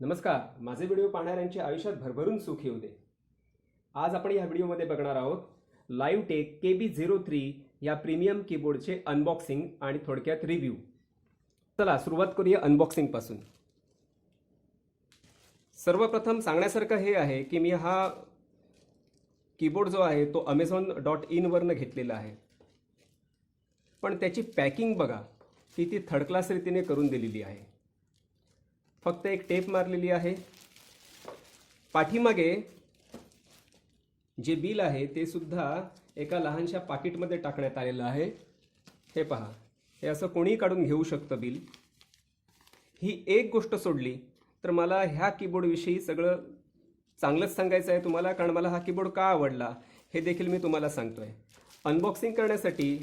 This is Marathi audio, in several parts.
नमस्कार माझे व्हिडिओ पाहणाऱ्यांच्या आयुष्यात भरभरून सुख येऊ दे. आज आपण या व्हिडिओमध्ये बघणार आहोत Live Tech K B zero three या प्रीमियम कीबोर्डचे अनबॉक्सिंग आणि थोडक्यात रिव्ह्यू. चला सुरुवात करूया अनबॉक्सिंगपासून सर्वप्रथम सांगण्यासारखं हे आहे की मी हा कीबोर्ड जो आहे तो अमेझॉन डॉट इनवरनं घेतलेला आहे. पण त्याची पॅकिंग बघा ती ती थर्ड क्लास रीतीने करून दिलेली आहे. फक्त एक टेप मारलेली आहे. पाठीमागे जे बिल आहे ते सुद्धा एका लहानशा पाकिटमध्ये टाकण्यात आलेलं आहे. हे पहा. हे असं कोणीही काढून घेऊ शकतं बिल. ही एक गोष्ट सोडली तर मला ह्या कीबोर्डविषयी सगळं चांगलंच सांगायचं आहे तुम्हाला कारण मला हा कीबोर्ड का आवडला हे देखील मी तुम्हाला सांगतो आहे अनबॉक्सिंग करण्यासाठी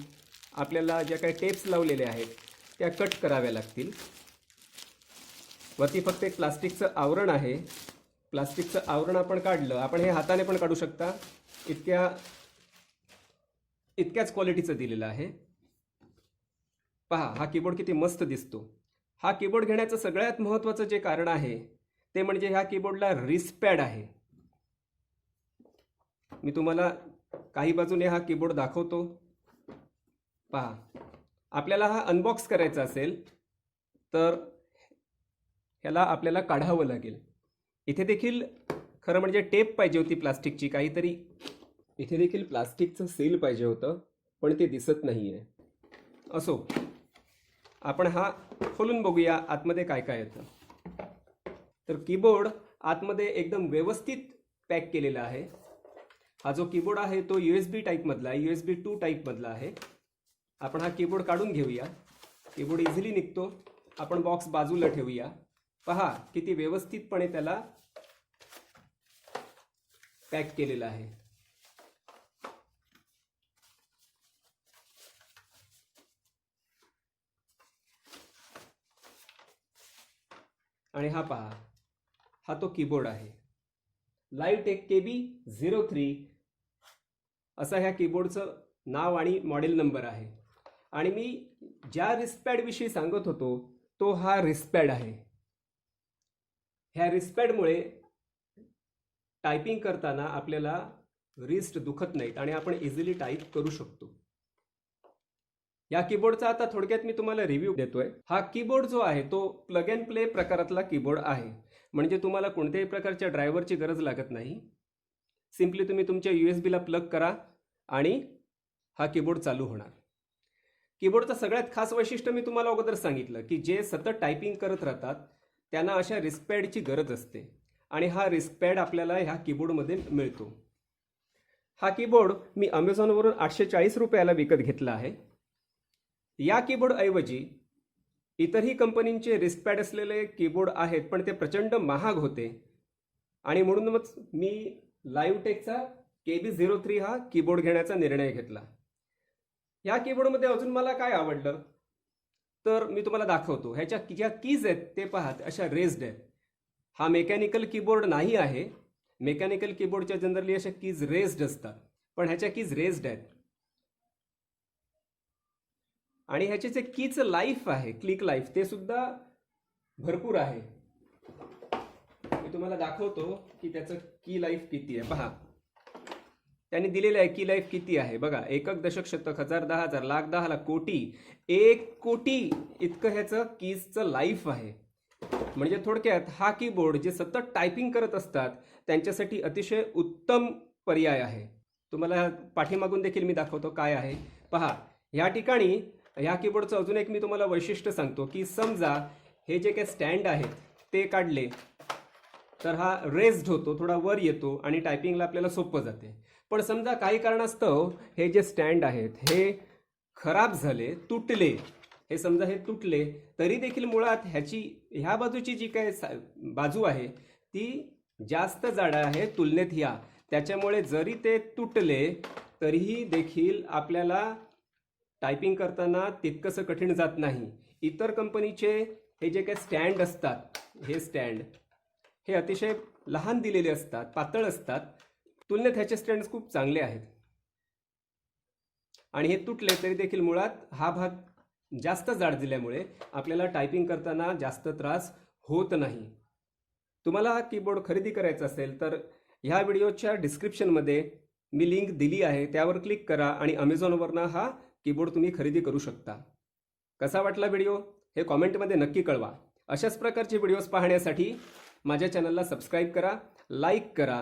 आपल्याला ज्या काही टेप्स लावलेल्या आहेत त्या कट कराव्या लागतील. वरती फक्त एक प्लास्टिकचं आवरण आहे. प्लास्टिकचं आवरण आपण काढलं. आपण हे हाताने पण काढू शकता. इतक्या इतक्याच क्वालिटीचं दिलेलं आहे. पहा हा कीबोर्ड किती मस्त दिसतो. हा कीबोर्ड घेण्याचं सगळ्यात महत्त्वाचं जे कारण आहे ते म्हणजे ह्या कीबोर्डला रिस्पॅड आहे. मी तुम्हाला काही बाजूने हा कीबोर्ड दाखवतो. पहा आपल्याला हा अनबॉक्स करायचा असेल तर ह्याला आपल्याला काढावं लागेल. इथे देखील खरं म्हणजे टेप पाहिजे होती प्लास्टिकची काहीतरी. इथे देखील प्लास्टिकचं सील पाहिजे होतं पण ते दिसत नाही आहे असो आपण हा खोलून बघूया आतमध्ये काय काय येतं. तर कीबोर्ड आतमध्ये एकदम व्यवस्थित पॅक केलेला आहे. हा जो कीबोर्ड आहे तो यू एस बी टाईपमधला आहे यू एस बी टू टाईपमधला आहे. आपण हा कीबोर्ड काढून घेऊया. कीबोर्ड इझिली निघतो. आपण बॉक्स बाजूला ठेवूया. पहा किती व्यवस्थितपणे त्याला पॅक केलेलं आहे. आणि हा पहा हा तो कीबोर्ड आहे. लाइट एक के बी झिरो थ्री असं ह्या कीबोर्डचं नाव आणि मॉडेल नंबर आहे. आणि मी ज्या रिस्पॅडविषयी सांगत होतो तो हा रिस्पॅड आहे. ह्या रिस्पॅडमुळे टायपिंग करताना आपल्याला रिस्ट दुखत नाहीत आणि आपण इझिली टाईप करू शकतो. या कीबोर्डचा आता थोडक्यात मी तुम्हाला रिव्ह्यू देतोय. हा कीबोर्ड जो आहे तो प्लग अँड प्ले प्रकारातला कीबोर्ड आहे. म्हणजे तुम्हाला कोणत्याही प्रकारच्या ड्रायव्हरची गरज लागत नाही. सिम्पली तुम्ही तुमच्या यू एस बीला प्लग करा आणि हा कीबोर्ड चालू होणार. कीबोर्डचं सगळ्यात खास वैशिष्ट्य मी तुम्हाला अगोदर सांगितलं की जे सतत टायपिंग करत राहतात त्यांना अशा रिस्पॅडची गरज असते. आणि हा रिस्पॅड आपल्याला ह्या कीबोर्डमध्ये मिळतो. हा कीबोर्ड मी अमेझॉनवरून आठशे चाळीस रुपयाला विकत घेतला आहे. या कीबोर्डऐवजी इतरही कंपनींचे रिस्पॅड असलेले कीबोर्ड आहेत पण ते प्रचंड महाग होते. आणि म्हणूनच मी लाईव्ह टेकचा के बी झिरो थ्री हा कीबोर्ड घेण्याचा निर्णय घेतला. या कीबोर्डमध्ये अजून मला काय आवडलं? तर मी तुम्हाला दाखवतो. ह्याच्या ज्या कीज आहेत ते पाहत अशा रेस्ड आहेत. हा मेकॅनिकल कीबोर्ड नाही आहे. मेकॅनिकल कीबोर्डच्या जनरली अशा कीज रेस्ड असतात. पण ह्याच्या कीज रेस्ड आहेत. आणि ह्याचे जे कीचं लाईफ आहे क्लिक लाईफ ते सुद्धा भरपूर आहे. मी तुम्हाला दाखवतो की त्याचं की लाईफ किती आहे. पहा. त्यांनी दिलेलं आहे की लाईफ किती आहे? बघा एकक दशक शतक हजार दहा हजार लाख दहा लाख कोटी एक कोटी इतकं ह्याचं कीजचं लाईफ आहे. म्हणजे थोडक्यात हा कीबोर्ड जे सतत टायपिंग करत असतात त्यांच्यासाठी अतिशय उत्तम पर्याय आहे. तुम्हाला पाठीमागून देखील मी दाखवतो काय आहे. पहा ह्या ठिकाणी ह्या कीबोर्डचं अजून एक मी तुम्हाला वैशिष्ट्य सांगतो की समजा हे जे काही स्टँड आहेत ते काढले तर हा रेस्ड होतो थोडा वर येतो आणि टायपिंगला आपल्याला सोपं जाते. पण समजा काही कारणास्तव हे जे स्टँड आहेत हे खराब झाले तुटले हे समजा हे तुटले तरी देखील मुळात ह्याची ह्या बाजूची जी काय बाजू आहे ती जास्त जाड आहे तुलनेत ह्या. त्याच्यामुळे जरी ते तुटले तरीही देखील आपल्याला टायपिंग करताना तितकंसं कठीण जात नाही. इतर कंपनीचे हे जे काही स्टँड असतात हे स्टँड हे अतिशय लहान दिलेले असतात पातळ असतात तुलनेत ह्याचे स्टँड्स खूप चांगले आहेत. आणि हे तुटले तरी देखील मुळात हा भाग जास्त जाड दिल्यामुळे आपल्याला टायपिंग करताना जास्त त्रास होत नाही. तुम्हाला हा कीबोर्ड खरेदी करायचा असेल तर ह्या व्हिडिओच्या डिस्क्रिप्शनमध्ये मी लिंक दिली आहे त्यावर क्लिक करा आणि अमेझॉनवरनं हा कीबोर्ड तुम्ही खरेदी करू शकता. कसा वाटला व्हिडिओ? हे कॉमेंटमध्ये नक्की कळवा. अशाच प्रकारचे व्हिडिओज पाहण्यासाठी माझ्या चॅनलला सबस्क्राईब करा लाईक करा